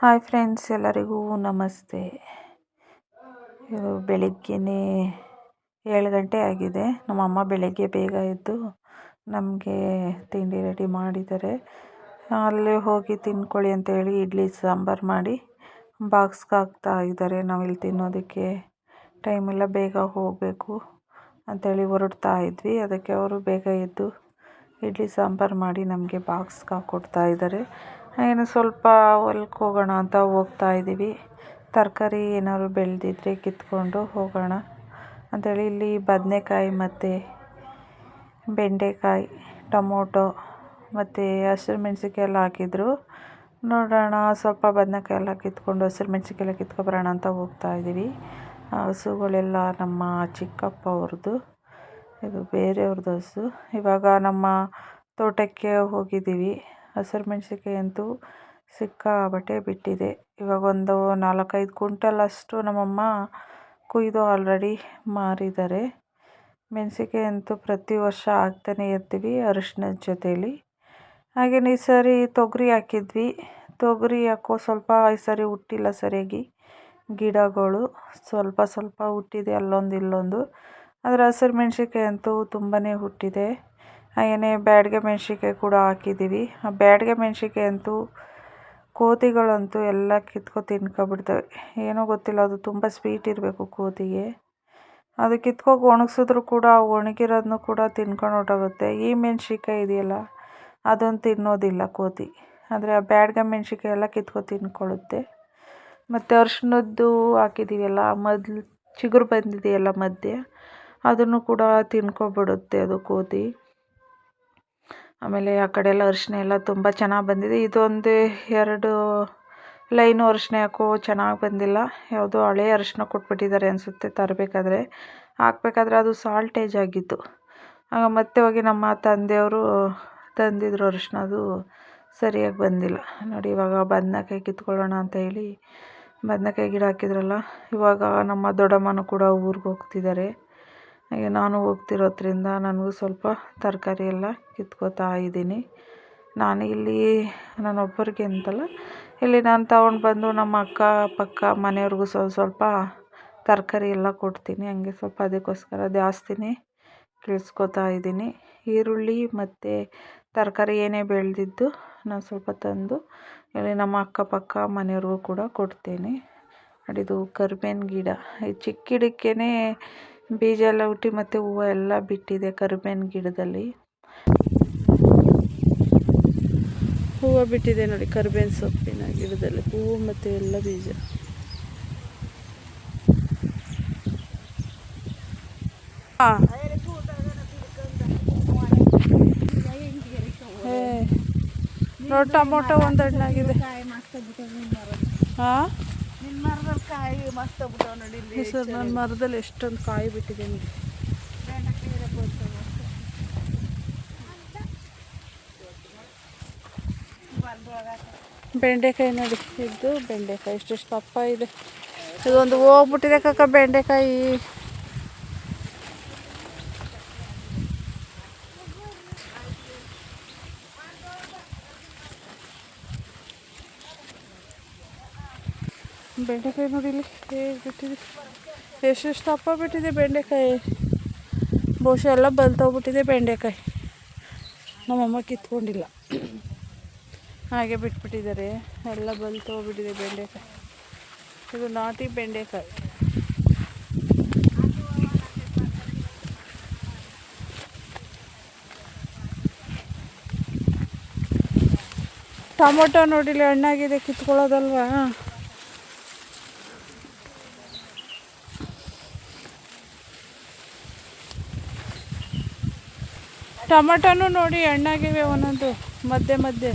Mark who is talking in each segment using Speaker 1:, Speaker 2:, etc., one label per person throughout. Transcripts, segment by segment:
Speaker 1: Hi friends ಎಲ್ಲರಿಗೂ ನಮಸ್ತೆ. ಬೆಳಿಗ್ಗೆನೇ ಏಳು ಗಂಟೆ ಆಗಿದೆ. ನಮ್ಮಮ್ಮ ಬೆಳಗ್ಗೆ ಬೇಗ ಎದ್ದು ನಮಗೆ ತಿಂಡಿ ರೆಡಿ ಮಾಡಿದ್ದಾರೆ. ಅಲ್ಲಿ ಹೋಗಿ ತಿನ್ಕೊಳ್ಳಿ ಅಂತೇಳಿ ಇಡ್ಲಿ, ಸಾಂಬಾರು ಮಾಡಿ ಬಾಕ್ಸ್ಗೆ ಹಾಕ್ತಾ ಇದ್ದಾರೆ. ನಾವಿಲ್ಲಿ ತಿನ್ನೋದಕ್ಕೆ ಟೈಮೆಲ್ಲ ಬೇಗ ಹೋಗಬೇಕು ಅಂತೇಳಿ ಹೊರಡ್ತಾ ಇದ್ವಿ. ಅದಕ್ಕೆ ಅವರು ಬೇಗ ಎದ್ದು ಇಡ್ಲಿ, ಸಾಂಬಾರು ಮಾಡಿ ನಮಗೆ ಬಾಕ್ಸ್ಗೆ ಹಾಕ್ಕೊಡ್ತಾ ಇದ್ದಾರೆ. ಏನು ಸ್ವಲ್ಪ ಹೊಲಕ್ಕೆ ಹೋಗೋಣ ಅಂತ ಹೋಗ್ತಾ ಇದ್ದೀವಿ. ತರಕಾರಿ ಏನಾದ್ರು ಬೆಳೆದಿದ್ರೆ ಕಿತ್ಕೊಂಡು ಹೋಗೋಣ ಅಂಥೇಳಿ ಇಲ್ಲಿ ಬದನೆಕಾಯಿ ಮತ್ತು ಬೆಂಡೆಕಾಯಿ, ಟೊಮೊಟೊ ಮತ್ತು ಹಸಿರು ಮೆಣಸಿನ್ಕಾಯಿ ಎಲ್ಲ ಹಾಕಿದ್ರು. ನೋಡೋಣ, ಸ್ವಲ್ಪ ಬದನೆಕಾಯಿ ಎಲ್ಲ ಕಿತ್ಕೊಂಡು ಹಸಿರು ಮೆಣಸಿನ್ಕಾಯಿ ಎಲ್ಲ ಕಿತ್ಕೊಬರೋಣ ಅಂತ ಹೋಗ್ತಾ ಇದ್ದೀವಿ. ಹಸುಗಳೆಲ್ಲ ನಮ್ಮ ಚಿಕ್ಕಪ್ಪ ಅವ್ರದ್ದು, ಇದು ಬೇರೆಯವ್ರದ್ದು ಹಸು. ಇವಾಗ ನಮ್ಮ ತೋಟಕ್ಕೆ ಹೋಗಿದ್ದೀವಿ. ಹಸಿರು ಮೆಣಸಿನ್ಕಾಯಿ ಅಂತೂ ಸಿಕ್ಕಾಪಟ್ಟೆ ಬಿಟ್ಟಿದೆ. ಇವಾಗ ಒಂದು ನಾಲ್ಕೈದು ಕ್ವಿಂಟಲ್ ಅಷ್ಟು ನಮ್ಮಮ್ಮ ಕೊಯ್ದು ಆಲ್ರೆಡಿ ಮಾರಿದ್ದಾರೆ. ಮೆಣಸಿನ್ಕಾಯಿ ಅಂತೂ ಪ್ರತಿ ವರ್ಷ ಹಾಕ್ತಾನೇ ಇರ್ತೀವಿ ಅರಿಶಿನದ ಜೊತೇಲಿ. ಹಾಗೆಯೇ ಈ ಸರಿ ತೊಗರಿ ಹಾಕಿದ್ವಿ. ತೊಗರಿ ಹಾಕೋ ಸ್ವಲ್ಪ ಈ ಸರಿ ಹುಟ್ಟಿಲ್ಲ ಸರಿಯಾಗಿ ಗಿಡಗಳು. ಸ್ವಲ್ಪ ಸ್ವಲ್ಪ ಹುಟ್ಟಿದೆ ಅಲ್ಲೊಂದು ಇಲ್ಲೊಂದು. ಆದರೆ ಹಸಿರು ಮೆಣಸಿನ್ಕಾಯಿ ಅಂತೂ ತುಂಬಾ ಹುಟ್ಟಿದೆ. ಹಾಗೆಯೇ ಬ್ಯಾಡಗೆ ಮೆಣ್ಸಿನ್ಕಾಯಿ ಕೂಡ ಹಾಕಿದ್ದೀವಿ. ಆ ಬ್ಯಾಡಗೆ ಮೆಣಸಿನ್ಕಾಯಿ ಅಂತೂ ಕೋತಿಗಳಂತೂ ಎಲ್ಲ ಕಿತ್ಕೊ ತಿನ್ಕೊಬಿಡ್ತವೆ. ಏನೋ ಗೊತ್ತಿಲ್ಲ, ಅದು ತುಂಬ ಸ್ವೀಟ್ ಇರಬೇಕು ಕೋತಿಗೆ. ಅದು ಕಿತ್ಕೊಂಡು ಒಣಗಿಸಿದ್ರು ಕೂಡ ಒಣಗಿರೋದನ್ನು ಕೂಡ ತಿನ್ಕೊಂಡು ಹೊರ್ಟೋಗುತ್ತೆ. ಈ ಮೆಣ್ಸಿನ್ಕಾಯಿ ಇದೆಯಲ್ಲ, ಅದೊಂದು ತಿನ್ನೋದಿಲ್ಲ ಕೋತಿ. ಆದರೆ ಆ ಬ್ಯಾಡಗೆ ಮೆಣ್ಸಿನ್ಕಾಯಿ ಎಲ್ಲ ಕಿತ್ಕೊ ತಿನ್ಕೊಳ್ಳುತ್ತೆ. ಮತ್ತು ಅರ್ಶಿಣದ್ದು ಹಾಕಿದ್ದೀವಲ್ಲ ಮೊದ್ಲು, ಚಿಗುರು ಬಂದಿದೆಯಲ್ಲ ಮಧ್ಯೆ, ಅದನ್ನು ಕೂಡ ತಿನ್ಕೊಬಿಡುತ್ತೆ ಅದು ಕೋತಿ. ಆಮೇಲೆ ಆ ಕಡೆ ಎಲ್ಲ ಅರಿಶಿನ ಎಲ್ಲ ತುಂಬ ಚೆನ್ನಾಗಿ ಬಂದಿದೆ. ಇದೊಂದು ಎರಡು ಲೈನು ಅರಿಶಿನ ಯಾಕೋ ಚೆನ್ನಾಗಿ ಬಂದಿಲ್ಲ. ಯಾವುದೋ ಹಳೆ ಅರಿಶಿನ ಕೊಟ್ಬಿಟ್ಟಿದ್ದಾರೆ ಅನಿಸುತ್ತೆ ತರಬೇಕಾದ್ರೆ. ಹಾಕ್ಬೇಕಾದ್ರೆ ಅದು ಸಾಲ್ಟೇಜ್ ಆಗಿತ್ತು. ಆಗ ಮತ್ತೆ ಹೋಗಿ ನಮ್ಮ ತಂದೆಯವರು ತಂದಿದ್ರು ಅರಿಶಿನ ಅದು ಸರಿಯಾಗಿ ಬಂದಿಲ್ಲ. ನೋಡಿ, ಇವಾಗ ಬದನೆಕಾಯಿ ಕಿತ್ಕೊಳ್ಳೋಣ ಅಂತ ಹೇಳಿ ಬದನೆಕಾಯಿ ಗಿಡ ಹಾಕಿದ್ರಲ್ಲ, ಇವಾಗ ನಮ್ಮ ದೊಡ್ಡಮ್ಮನೂ ಕೂಡ ಊರಿಗೆ ಹೋಗ್ತಿದ್ದಾರೆ. ಹಾಗೆ ನಾನು ಹೋಗ್ತಿರೋದ್ರಿಂದ ನನಗೂ ಸ್ವಲ್ಪ ತರಕಾರಿ ಎಲ್ಲ ಕಿತ್ಕೋತಾ ಇದ್ದೀನಿ. ನಾನು ಇಲ್ಲಿ ನಾನು ಒಬ್ಬರಿಗೆ ಅಂತಲ್ಲ, ಇಲ್ಲಿ ನಾನು ತಗೊಂಡು ಬಂದು ನಮ್ಮ ಅಕ್ಕ, ಪಕ್ಕ ಮನೆಯವ್ರಿಗೂ ಸ್ವಲ್ಪ ಸ್ವಲ್ಪ ತರಕಾರಿ ಎಲ್ಲ ಕೊಡ್ತೀನಿ. ಹಂಗೆ ಸ್ವಲ್ಪ ಅದಕ್ಕೋಸ್ಕರ ಜಾಸ್ತಿನೇ ಕಿಳ್ಸ್ಕೊತಾ ಇದ್ದೀನಿ. ಈರುಳ್ಳಿ ಮತ್ತು ತರಕಾರಿ ಏನೇ ಬೆಳೆದಿದ್ದು ನಾನು ಸ್ವಲ್ಪ ತಂದು ಇಲ್ಲಿ ನಮ್ಮ ಅಕ್ಕಪಕ್ಕ ಮನೆಯವ್ರಿಗೂ ಕೂಡ ಕೊಡ್ತೀನಿ. ಅಡಿದು ಕರ್ಬೇವಿನ ಗಿಡ, ಈ ಚಿಕ್ಕ ಗಿಡಕ್ಕೇ ಬೀಜ ಎಲ್ಲ ಹುಟ್ಟಿ ಮತ್ತು ಹೂವು ಎಲ್ಲ ಬಿಟ್ಟಿದೆ ಕರಿಬೇವಿನ ಗಿಡದಲ್ಲಿ. ಹೂವು ಬಿಟ್ಟಿದೆ ನೋಡಿ ಕರಿಬೇವಿನ ಸೊಪ್ಪಿನ ಗಿಡದಲ್ಲಿ ಹೂವು ಮತ್ತು ಎಲ್ಲ ಬೀಜ. ಹಾಂ. ನೋಡಿ ಟೊಮೊಟೊ ಒಂದು ಹಣ್ಣಾಗಿದೆ ಹಾಂ ಕಾಯಿ ಮಸ್ತ್ ನೋಡಿ ಸರ್ ನನ್ನ ಮರದಲ್ಲಿ ಎಷ್ಟೊಂದು ಕಾಯಿ ಬಿಟ್ಟಿದೆ ಬೆಂಡೆಕಾಯಿ ನೋಡಿ ಇದ್ದು ಬೆಂಡೆಕಾಯಿ ಎಷ್ಟೆಷ್ಟು ದಪ್ಪ ಇದೆ. ಇದೊಂದು ಹೋಗ್ಬಿಟ್ಟಿದೆ ಕಕ್ಕ ಬೆಂಡೆಕಾಯಿ. ಬೆಂಡೆಕಾಯಿ ನೋಡಿ ಇಲ್ಲಿ ಹೇಗೆ ಬಿಟ್ಟಿದೆ ಎಷ್ಟೆಷ್ಟು ದಪ್ಪ ಬಿಟ್ಟಿದೆ ಬೆಂಡೆಕಾಯಿ ಬಹುಶಃ ಎಲ್ಲ ಬಲ್ತೋಗ್ಬಿಟ್ಟಿದೆ ಬೆಂಡೆಕಾಯಿ ನಮ್ಮಮ್ಮ ಕಿತ್ಕೊಂಡಿಲ್ಲ ಹಾಗೆ ಬಿಟ್ಬಿಟ್ಟಿದ್ದಾರೆ ಎಲ್ಲ ಬಲ್ತೋಗ್ಬಿಟ್ಟಿದೆ ಬೆಂಡೆಕಾಯಿ ಇದು ನಾಟಿ ಬೆಂಡೆಕಾಯಿ ಟೊಮೊಟೊ ನೋಡಿಲಿ ಹಣ್ಣಾಗಿದೆ ಕಿತ್ಕೊಳ್ಳೋದಲ್ವಾ ಟೊಮಟೊನು ನೋಡಿ ಹಣ್ಣಾಗಿವೆ ಒಂದೊಂದು, ಮಧ್ಯೆ ಮಧ್ಯೆ.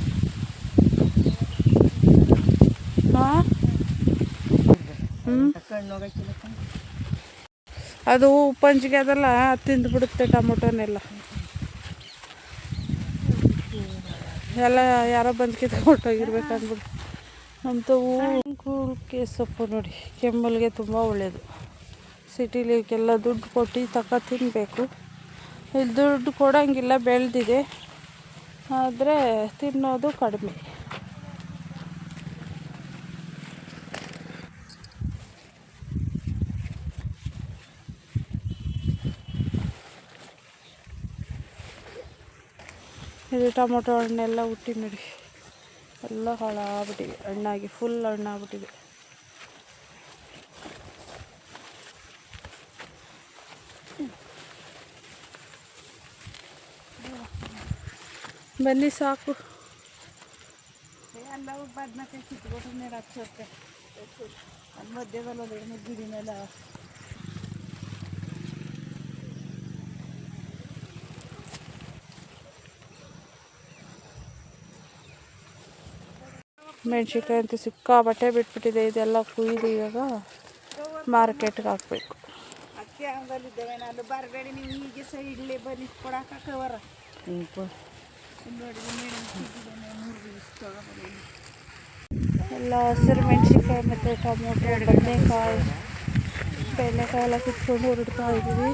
Speaker 1: ಹಾಂ? ಅದು ಉಪ್ಪಂಜಿಗೆ ಅದಲ್ಲ ತಿಂದುಬಿಡುತ್ತೆ ಟೊಮೊಟೊನೆಲ್ಲ. ಎಲ್ಲ ಯಾರೋ ಬಂದು ಕಿತ್ಕೊಟ್ಟೋಗಿರ್ಬೇಕು ಅಂದ್ಬಿಟ್ಟು ಅಂತೂ ಕೂಳ್ಕೆ ಸೊಪ್ಪು ನೋಡಿ, ಕೆಮ್ಮಲ್ಗೆ ತುಂಬ ಒಳ್ಳೆಯದು ಸಿಟಿಲಿಕ್ಕೆಲ್ಲ ದುಡ್ಡು ಕೊಟ್ಟು ತಕ್ಕ ತಿನ್ನಬೇಕು ಇಲ್ಲಿ ದುಡ್ಡು ಕೊಡೋಂಗಿಲ್ಲ, ಬೆಳೆದಿದೆ. ಆದರೆ ತಿನ್ನೋದು ಕಡಿಮೆ. ಇದು ಟೊಮೊಟೊ ಹಣ್ಣೆಲ್ಲ ಹುಟ್ಟಿ ನೋಡಿ ಎಲ್ಲ ಹಾಳಾಗ್ಬಿಟ್ಟಿದೆ. ಹಣ್ಣಾಗಿ ಫುಲ್ ಹಣ್ಣಾಗ್ಬಿಟ್ಟಿದೆ. ಬನ್ನಿ ಸಾಕು.
Speaker 2: ಎಲ್ಲವೂ ಬದನೆಕಾಯಿ ಕಿತ್ಬಿಟ್ಟು ನೀರು ಹಚ್ಚೋಕ್ಕೆ ಅಲ್ಲಿ ಮಧ್ಯದಲ್ಲಿ ಒಂದು ಗಿಡಿ ಮೇಲೆ
Speaker 1: ಮೆಣಸಿನ್ಕಾಯಿ ಅಂತೂ ಸಿಕ್ಕಾಬಟ್ಟೆ ಬಿಟ್ಬಿಟ್ಟಿದೆ ಇದೆಲ್ಲ ಕುಯ್ದು ಇವಾಗ ಮಾರ್ಕೆಟ್ಗೆ ಹಾಕ್ಬೇಕು.
Speaker 2: ಅಕ್ಕಿ ಹಂಗಲ್ಲಿದ್ದೇವೆ ನಾನು ಬರಬೇಡಿ ನೀವು ಹೀಗೆ ಇಡ್ಲಿ ಬನ್ನಿ ಕೊಡಕ್ಕೆ ಕವರ
Speaker 1: ಎಲ್ಲ ಹಸಿರು ಮೆಣಸಿನ್ಕಾಯಿ ಮತ್ತು ಟೊಮೊಟೊ, ಬದನೆಕಾಯಿ ಬೆಣ್ಣೆಕಾಯಿ ಎಲ್ಲ ಕಿತ್ಕೊಂಡು ಹೊರಡ್ತಾ ಇದ್ದೀವಿ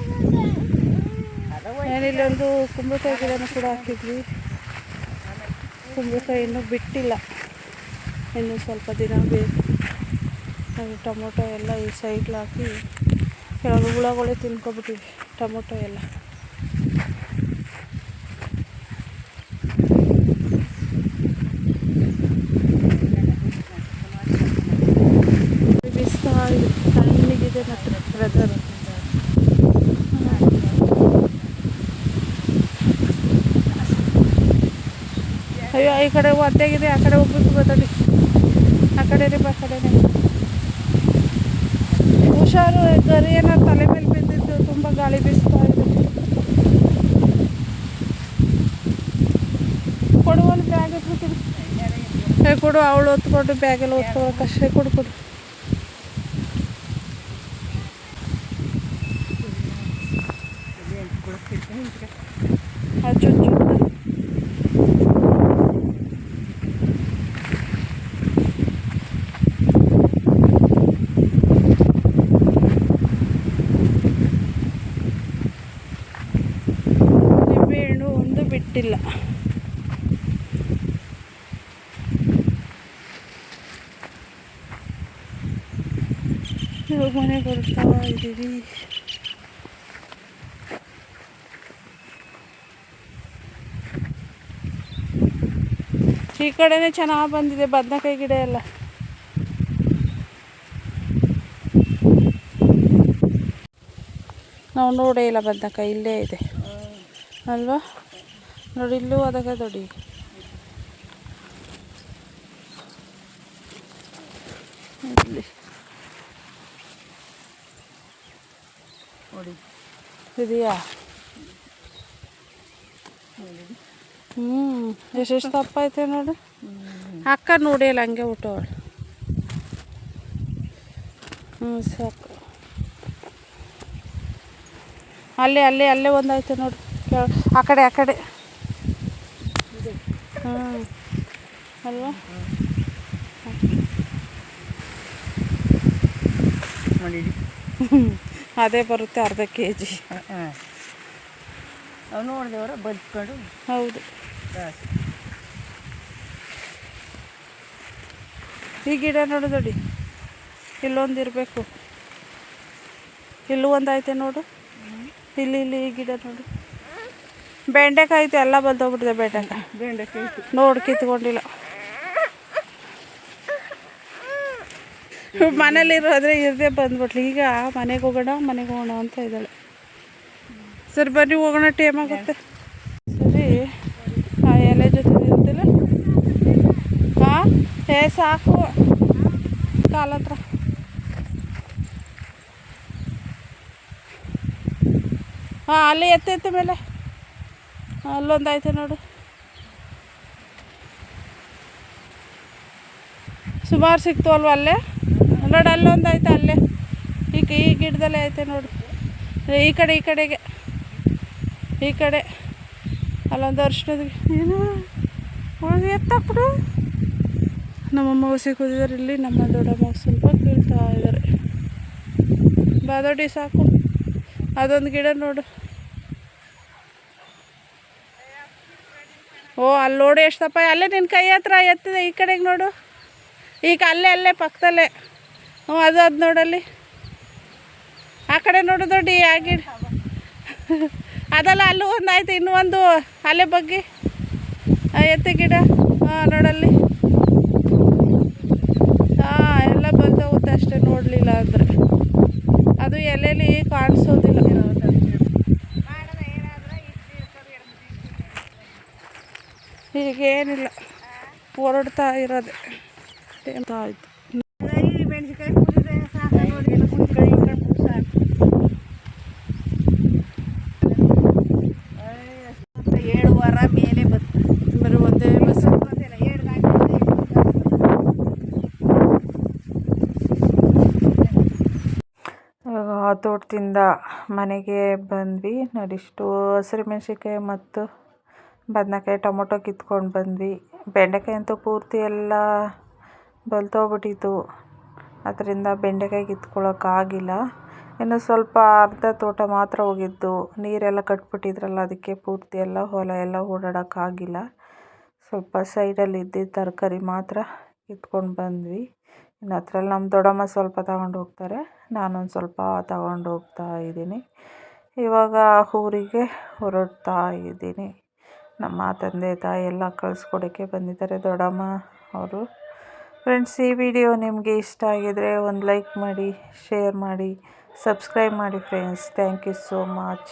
Speaker 1: ಒಂದು ಕುಂಬಳಕಾಯಿ ಗಿಡನೂ ಕೂಡ ಹಾಕಿದ್ವಿ. ಕುಂಬಳಕಾಯಿ ಇನ್ನೂ ಬಿಟ್ಟಿಲ್ಲ. ಇನ್ನೂ ಸ್ವಲ್ಪ ದಿನ ಬೇಕು. ಅದು ಟೊಮೊಟೊ ಎಲ್ಲ ಈ ಸೈಡ್ಲಾಕಿ ಕೆಲವು ಹುಳಗಳೇ ತಿನ್ಕೊಬಿಟ್ಟಿವಿ ಟೊಮೊಟೊ ಎಲ್ಲ ಬಿಸ್ತಾ ಇದೆ ಮತ್ತು ವೆದರ್ ಅಯ್ಯೋ, ಈ ಕಡೆ ಒದ್ದೆಗಿದೆ ಆ ಕಡೆ ಹೋಗ್ಬೇಕು ಗೊತ್ತಡಿ ಆ ಕಡೆ ರೀ ಬಾ ಕಡೆನೇ ಹುಷಾರು, ಗರಿ ಏನಾರು ತಲೆ ಮೇಲೆ ಬಿದ್ದಿದ್ದು, ತುಂಬ ಗಾಳಿ ಬೀಸ್ತಾ ಇದೆ. ಕೊಡು ಒಂದು ಬ್ಯಾಗ್ ಕೊಡು, ಅವಳು ಹೊತ್ಕೊಂಡು ಬ್ಯಾಗಲ್ಲಿ ಹೊತ್ಕೊಳ್ಳೋಕೆ ಕಷ್ಟ ಕೊಡು ಕೊಡು ಅದು ಚುಚ್ಚು ನಿಂಬೆಹಣ್ಣು ಒಂದು ಬಿಟ್ಟಿಲ್ಲ ಇವಾಗ ಮನೆಗೆ ಬರ್ತಾ ಇದ್ದೀವಿ ಈ ಕಡೆನೇ ಚೆನ್ನಾಗಿ ಬಂದಿದೆ, ಬದನೆಕಾಯಿ ಗಿಡ ಎಲ್ಲ. ನಾವು ನೋಡೇ ಇಲ್ಲ ಬದನೆಕಾಯಿ, ಇಲ್ಲೇ ಇದೆ. ಅಲ್ವಾ? ನೋಡಿ ಇಲ್ಲೂ ಅದಕ್ಕೆ ದೊಡ್ಡಿ ಇಲ್ಲಿ.
Speaker 2: ನೋಡಿ.
Speaker 1: ಇದೆಯಾ? ಹ್ಞೂ ಎಷ್ಟೆಷ್ಟು ದಪ್ಪ ಐತೆ ನೋಡಿ. ಅಕ್ಕ ನೋಡಿಲ್ಲ ಹಂಗೆ ಹುಟ್ಟವಳು ಹ್ಞೂ ಸಾಕು. ಅಲ್ಲೇ ಅಲ್ಲೇ ಅಲ್ಲೇ ಒಂದೈತೆ ನೋಡು. ಕೆಳ- ಆ ಕಡೆ ಆ ಕಡೆ. ಅಲ್ವಾ?
Speaker 2: ನೋಡಿ
Speaker 1: ಅದೇ ಬರುತ್ತೆ ಅರ್ಧ ಕೆ ಜಿ
Speaker 2: ಹಾಂ ನಾವು ನೋಡಿದವರ ಬದುಕೊಂಡು.
Speaker 1: ಹೌದು. ಈ ಗಿಡ ನೋಡು ನೋಡಿ ಇಲ್ಲೊಂದು ಇರಬೇಕು. ಇಲ್ಲೂ ಒಂದು ಐತೆ ನೋಡು. ಇಲ್ಲಿ ಇಲ್ಲಿ ಈ ಗಿಡ ನೋಡು. ಬೆಂಡೆಕಾಯಿ ಎಲ್ಲ ಬಂದೋಗ್ಬಿಟ್ಟಿದೆ ಬೆಂಡೆಕಾಯಿ.
Speaker 2: ಬೆಂಡೆಕಾಯಿ
Speaker 1: ನೋಡಿ, ಕಿತ್ಕೊಂಡಿಲ್ಲ. ಮನೇಲಿರೋದ್ರೆ ಇರದೆ ಬಂದ್ಬಿಟ್ಲಿ. ಈಗ ಮನೆಗೆ ಹೋಗೋಣ ಮನೆಗೆ ಹೋಗೋಣ ಅಂತ ಇದ್ದಾಳೆ. ಸರಿ, ಬನ್ನಿ, ಹೋಗೋಣ, ಟೈಮ್ ಆಗುತ್ತೆ. ಸರಿ, ಆ ಎಲೆ ಜೊತೆ ಇರ್ತಿಲ್ಲ ಹಾಂ ಏ, ಸಾಕು. ಕಾಲ ಹತ್ರ. ಹಾಂ ಅಲ್ಲಿ ಎತ್ತೆತ್ತ ಮೇಲೆ. ಅಲ್ಲೊಂದು ಐತೆ ನೋಡು. ಸುಮಾರು ಸಿಕ್ತು ಅಲ್ವ ಅಲ್ಲೇ? ನೋಡಿ ಅಲ್ಲೊಂದು ಐತೆ ಅಲ್ಲೇ. ಈಗ ಈ ಗಿಡದಲ್ಲೇ ಐತೆ ನೋಡು. ಈ ಕಡೆ ಈ ಕಡೆಗೆ. ಈ ಕಡೆ. ಅಲ್ಲೊಂದು ಅರ್ಶನದ ಏನು? ಒಳಗೆ ಎತ್ತಾಕ್ಬಿಡು. ನಮ್ಮಮ್ಮ ಹೊಸಿ ಕೂತಿದ್ದಾರೆ ಇಲ್ಲಿ ನಮ್ಮ ದೊಡ್ಡಮ್ಮ ಸ್ವಲ್ಪ ಕೀಳ್ತಾ ಇದ್ದಾರೆ. ಬಾದೊಡ್ಡಿ ಸಾಕು. ಅದೊಂದು ಗಿಡ ನೋಡು. ಓ ಅಲ್ಲಿ ನೋಡಿ ಎಷ್ಟಪ್ಪ, ಅಲ್ಲೇ ನಿನ್ನ ಕೈ ಹತ್ರ ಎತ್ತಿದೆ ಈ ಕಡೆಗೆ ನೋಡು. ಈಗ ಅಲ್ಲೇ ಅಲ್ಲೇ ಪಕ್ಕದಲ್ಲೇ. ಹ್ಞೂ ಅದು ಅದು ನೋಡಲ್ಲಿ. ಆ ಕಡೆ ನೋಡು ದೊಡ್ಡ ಆಗಿ ಅದಲ್ಲ ಅಲ್ಲೂ ಒಂದು ಆಯ್ತು ಇನ್ನೂ ಒಂದು ಅಲ್ಲೇ ಬಗ್ಗಿ.
Speaker 3: ಎತ್ತಿ ಎತ್ತೆ ಗಿಡ ಹಾಂ ನೋಡಲ್ಲಿ. ಹಾಂ ಎಲ್ಲ ಬಂದೋಗುತ್ತೆ ಅಷ್ಟೇ ನೋಡಲಿಲ್ಲ ಅಂದರೆ. ಅದು ಎಲೆಯಲ್ಲಿ ಕಾಣಿಸೋದಿಲ್ಲ. ಈಗೇನಿಲ್ಲ. ಹೊರಡ್ತಾ ಇರೋದೆ. ಎಂತ ಆಯ್ತು?
Speaker 2: ಏಳು ವಾರ ಮೇಲೆ
Speaker 1: ತೋಟದಿಂದ ಮನೆಗೆ ಬಂದ್ವಿ. ನಡಿಷ್ಟು ಹಸಿರು ಮೆಣಸಿನ್ಕಾಯಿ ಮತ್ತು ಬದನೆಕಾಯಿ ಟೊಮೊಟೊ ಕಿತ್ಕೊಂಡು ಬಂದ್ವಿ. ಬೆಂಡೆಕಾಯಿ ಅಂತೂ ಪೂರ್ತಿ ಎಲ್ಲ ಬಲ್ತೋಗ್ಬಿಟ್ಟಿತ್ತು ಅದರಿಂದ ಬೆಂಡೆಕಾಯಿ ಕಿತ್ಕೊಳ್ಳೋಕ್ಕಾಗಿಲ್ಲ. ಇನ್ನು ಸ್ವಲ್ಪ ಅರ್ಧ ತೋಟ ಮಾತ್ರ ಹೋಗಿದ್ದು ನೀರೆಲ್ಲ ಕಟ್ಬಿಟ್ಟಿದ್ರಲ್ಲ, ಅದಕ್ಕೆ ಪೂರ್ತಿ ಎಲ್ಲ ಹೊಲ ಎಲ್ಲ ಓಡಾಡೋಕ್ಕಾಗಿಲ್ಲ. ಸ್ವಲ್ಪ ಸೈಡಲ್ಲಿ ಇದ್ದಿದ್ದ ತರಕಾರಿ ಮಾತ್ರ ಕಿತ್ಕೊಂಡು ಬಂದ್ವಿ. ಇನ್ನು ಅದರಲ್ಲಿ ನಮ್ಮ ದೊಡ್ಡಮ್ಮ ಸ್ವಲ್ಪ ತಗೊಂಡು ಹೋಗ್ತಾರೆ. ನಾನೊಂದು ಸ್ವಲ್ಪ ತಗೊಂಡು ಹೋಗ್ತಾ ಇದ್ದೀನಿ. ಇವಾಗ ಊರಿಗೆ ಹೊರಡ್ತಾ ಇದ್ದೀನಿ. ನಮ್ಮ ತಂದೆ, ತಾಯಿ ಎಲ್ಲ ಕಳಿಸ್ಕೊಡೋಕ್ಕೆ ಬಂದಿದ್ದಾರೆ. ದೊಡ್ಡಮ್ಮ ಅವರು ಫ್ರೆಂಡ್ಸ್ ಈ ವಿಡಿಯೋ ನಿಮಗೆ ಇಷ್ಟ ಆಗಿದರೆ ಒಂದು ಲೈಕ್ ಮಾಡಿ ಶೇರ್ ಮಾಡಿ ಸಬ್ಸ್ಕ್ರೈಬ್ ಮಾಡಿ friends thank you so much